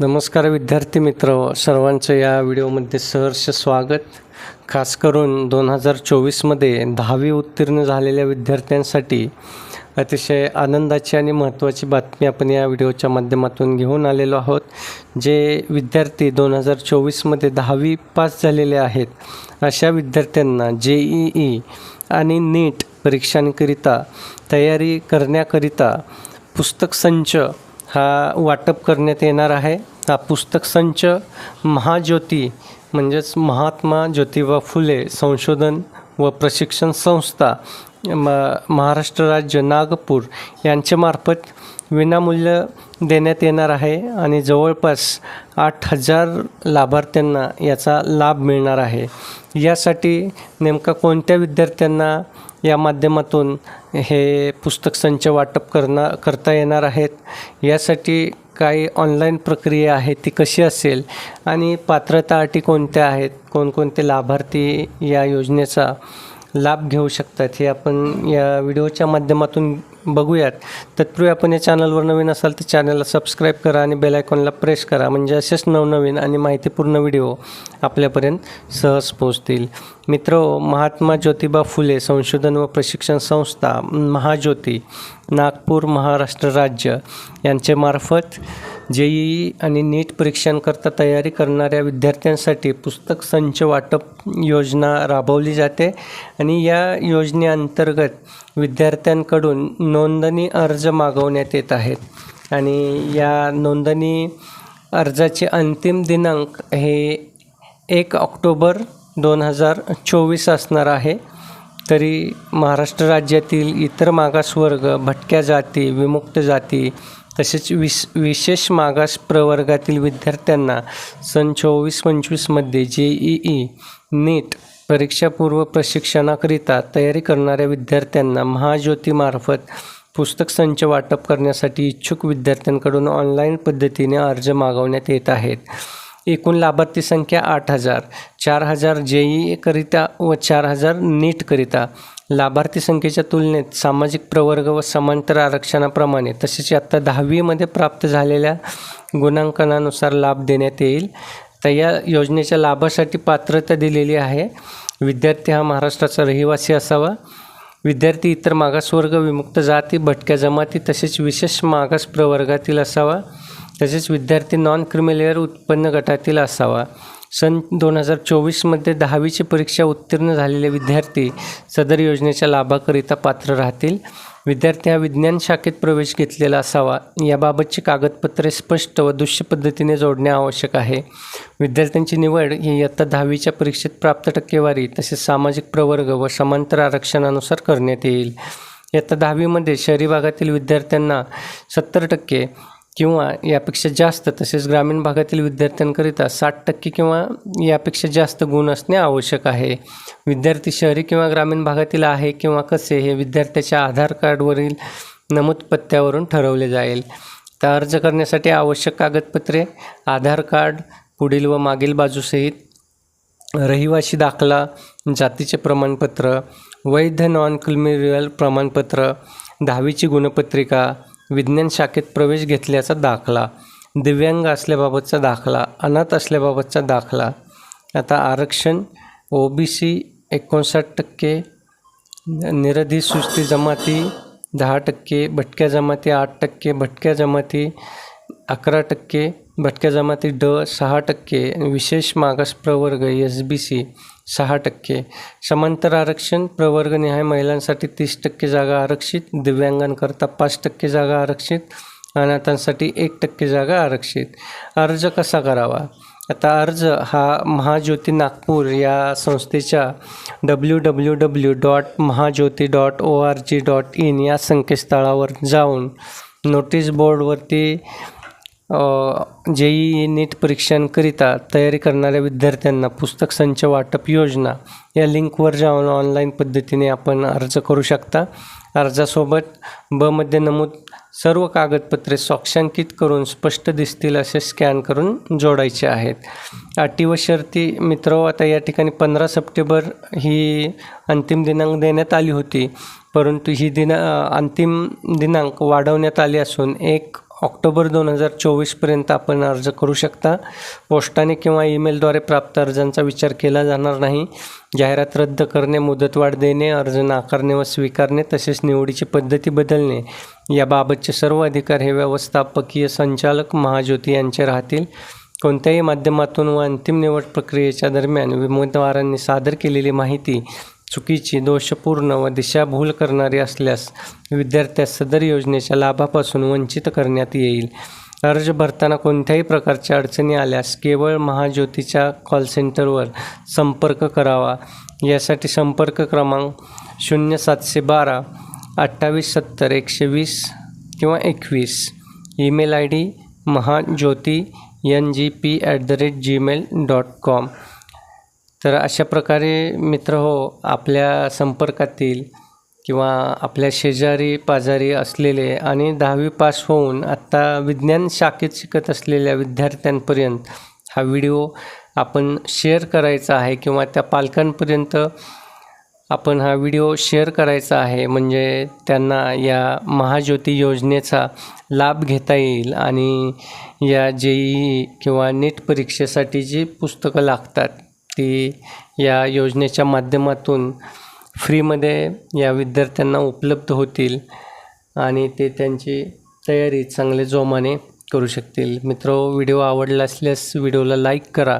नमस्कार विद्यार्थी मित्र सर्वांचं या व्हिडिओमध्ये सहर्ष स्वागत. खास करून दोन हजार चोवीसमध्ये दहावी उत्तीर्ण झालेल्या विद्यार्थ्यांसाठी अतिशय आनंदाची आणि महत्त्वाची बातमी आपण या व्हिडिओच्या माध्यमातून घेऊन आलेलो आहोत जे विद्यार्थी दोन हजार चोवीसमध्ये दहावी पास झालेले आहेत. अशा विद्यार्थ्यांना जे ई ई आणि नीट परीक्षांकरिता तयारी करण्याकरिता पुस्तक संच हा वाटप करण्यात येणार आहे. हा पुस्तक संच महाज्योती म्हणजेच महात्मा ज्योतिबा फुले संशोधन व प्रशिक्षण संस्था म महाराष्ट्र राज्य नागपूर यांच्यामार्फत विनामूल्य देण्यात येणार आहे आणि जवळपास आठ हजार लाभार्थ्यांना याचा लाभ मिळणार आहे. यासाठी नेमका कोणत्या विद्यार्थ्यांना या माध्यमातून हे पुस्तक संच वाटप करणार करता येणार आहेत? यासाठी काही ऑनलाईन प्रक्रिया आहे ती कशी असेल? आणि पात्रता अटी कोणत्या आहेत? कोणकोणते लाभार्थी या योजनेचा लाभ घेऊ शकतात हे आपण या व्हिडिओच्या माध्यमातून बघूयात. तत्पूर्वी आपण या चॅनलवर नवीन असाल तर चॅनलला सबस्क्राईब करा आणि बेल आयकॉनला प्रेस करा. म्हणजे असेच नवनवीन आणि माहितीपूर्ण व्हिडिओ आपल्यापर्यंत सहज पोहोचतील. मित्र महात्मा ज्योतिबा फुले संशोधन व प्रशिक्षण संस्था महाज्योती नागपूर महाराष्ट्र राज्य यांच्यामार्फत मार्फत ई आणि नीट परीक्षांकरता तयारी करणाऱ्या विद्यार्थ्यांसाठी पुस्तक संच वाटप योजना राबवली जाते आणि या योजनेअंतर्गत विद्यार्थ्यांकडून नोंदणी अर्ज मागवण्यात येत आहेत. आणि या नोंदणी अर्जाचे अंतिम दिनांक हे एक ऑक्टोबर दोन हजार चोवीस असणार आहे. तरी महाराष्ट्र राज्यातील इतर मागासवर्ग भटक्या जाती विमुक्त जाती तसेच विश विशेष मागास प्रवर्गातील विद्यार्थ्यांना सन चोवीस पंचवीसमध्ये जे ई ई नीट परीक्षापूर्व प्रशिक्षणाकरिता तयारी करणाऱ्या विद्यार्थ्यांना महाज्योतीमार्फत पुस्तक संच वाटप करण्यासाठी इच्छुक विद्यार्थ्यांकडून ऑनलाईन पद्धतीने अर्ज मागवण्यात येत आहेत. एकूण लाभार्थी संख्या आठ हजार चार हजार जे ईकरिता व चार हजार नीटकरिता लाभार्थी संख्येच्या तुलनेत सामाजिक प्रवर्ग व समांतर आरक्षणाप्रमाणे तसेच आत्ता दहावीमध्ये प्राप्त झालेल्या गुणांकनानुसार लाभ देण्यात येईल. तर या योजनेच्या लाभासाठी पात्रता दिलेली आहे. विद्यार्थी हा महाराष्ट्राचा रहिवासी असावा. विद्यार्थी इतर मागासवर्ग विमुक्त जाती भटक्या जमाती तसेच विशेष मागास प्रवर्गातील असावा. तसेच विद्यार्थी नॉन क्रिमिलेअर उत्पन्न गटातील असावा. सन दोन हजार चोवीसमध्ये दहावीची परीक्षा उत्तीर्ण झालेले विद्यार्थी सदर योजनेच्या लाभाकरिता पात्र राहतील. विद्यार्थी हा विज्ञान शाखेत प्रवेश घेतलेला असावा. याबाबतची कागदपत्रे स्पष्ट व दृश्य पद्धतीने जोडणे आवश्यक आहे. विद्यार्थ्यांची निवड ही इयत्ता दहावीच्या परीक्षेत प्राप्त टक्केवारी तसेच सामाजिक प्रवर्ग व समांतर आरक्षणानुसार करण्यात येईल. इयत्ता दहावीमध्ये शहरी भागातील विद्यार्थ्यांना सत्तर टक्के किंवा यापेक्षा जास्त तसेच ग्रामीण भागातील विद्यार्थ्यांकरिता साठ टक्के किंवा यापेक्षा जास्त गुण असणे आवश्यक आहे. विद्यार्थी शहरी किंवा ग्रामीण भागातील आहे किंवा कसे हे विद्यार्थ्याच्या आधार कार्डवरील नमूद पत्त्यावरून ठरवले जाईल. तर अर्ज करण्यासाठी आवश्यक कागदपत्रे आधार कार्ड पुढील व मागील बाजूसहित रहिवाशी दाखला जातीचे प्रमाणपत्र वैध नॉन क्रिमिनल प्रमाणपत्र दहावीची गुणपत्रिका विज्ञान शाखेत प्रवेश घेतल्याचा दाखला दिव्यांग असल्याबाबतचा दाखला अनाथ असल्याबाबतचा दाखला. आता आरक्षण ओ बी सी एकोणसाठ टक्के निरधी सुस्ती जमाती दहा टक्के भटक्या जमाती आठ टक्के भटक्या जमाती अकरा टक्के भटक्या जमाती ड सहा टक्के विशेष मागास प्रवर्ग एस बी सी सहा टक्के. समांतर आरक्षण प्रवर्गनिहाय महिलांसाठी तीस टक्के जागा आरक्षित दिव्यांगांकरता पाच टक्के जागा आरक्षित अनाथांसाठी एक टक्के जागा आरक्षित. अर्ज कसा करावा? आता अर्ज हा महाज्योती नागपूर या संस्थेच्या W W W dot Mahajyoti dot O R G dot in या संकेतस्थळावर जाऊन नोटीस बोर्डवरती जे ई नीट परीक्षांकरिता तयारी करणाऱ्या विद्यार्थ्यांना पुस्तक संच वाटप योजना या लिंकवर जाऊन ऑनलाईन पद्धतीने आपण अर्ज करू शकता. अर्जासोबत बमध्ये नमूद सर्व कागदपत्रे स्वाक्षांकित करून स्पष्ट दिसतील असे स्कॅन करून जोडायचे आहेत. अटी व शर्ती मित्र हो, आता या ठिकाणी पंधरा सप्टेंबर ही अंतिम दिनांक देण्यात आली होती. परंतु ही दिना अंतिम दिनांक वाढवण्यात आली असून एक ऑक्टोबर दोन हजार चोवीसपर्यंत आपण अर्ज करू शकता. पोस्टाने किंवा ईमेलद्वारे प्राप्त अर्जांचा विचार केला जाणार नाही. जाहिरात रद्द करणे मुदतवाढ देणे अर्ज नाकारणे व स्वीकारणे तसेच निवडीची पद्धती बदलणे याबाबतचे सर्व अधिकार हे व्यवस्थापकीय संचालक महाज्योती यांचे राहतील. कोणत्याही माध्यमातून व अंतिम निवड प्रक्रियेच्या दरम्यान उमेदवारांनी सादर केलेली माहिती चुकीची दोषपूर्ण व दिशाभूल करणारी असल्यास विद्यार्थ्यास सदर योजनेच्या लाभापासून वंचित करण्यात येईल. अर्ज भरताना कोणत्याही प्रकारच्या अडचणी आल्यास केवळ महाज्योतीच्या कॉल सेंटरवर संपर्क करावा. यासाठी संपर्क क्रमांक शून्य सातशे बारा अठ्ठावीस सत्तर एकशे वीस किंवा एकवीस. Email I D Mahajyoti N G P at the rate Gmail dot com तर अशा प्रकारे मित्र हो आपल्या संपर्कातील किंवा आपल्या शेजारी पाजारी असलेले आणि दहावी पास होऊन आत्ता विज्ञान शाखेत शिकत असलेल्या विद्यार्थ्यांपर्यंत हा व्हिडिओ आपण शेअर करायचा आहे किंवा त्या पालकांपर्यंत आपण हा व्हिडिओ शेअर करायचा आहे म्हणजे त्यांना या महाज्योती योजनेचा लाभ घेता येईल आणि या जे ई किंवा नीट परीक्षेसाठी जी पुस्तकं लागतात ती या योजनेच्या माध्यमातून फ्रीमध्ये या विद्यार्थ्यांना उपलब्ध होतील आणि ते त्यांची तयारी चांगले जोमाने करू शकतील. मित्र व्हिडिओ आवडला असल्यास व्हिडिओला लाईक करा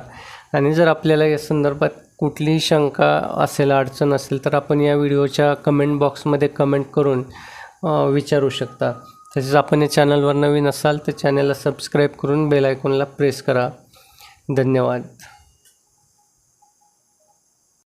आणि जर आपल्याला या संदर्भात कुठलीही शंका असेल अडचण असेल तर आपण या व्हिडिओच्या कमेंट बॉक्समध्ये कमेंट करून विचारू शकता. तसेच आपण या चॅनलवर नवीन असाल तर चॅनलला सबस्क्राईब करून बेल आयकॉनला प्रेस करा. धन्यवाद.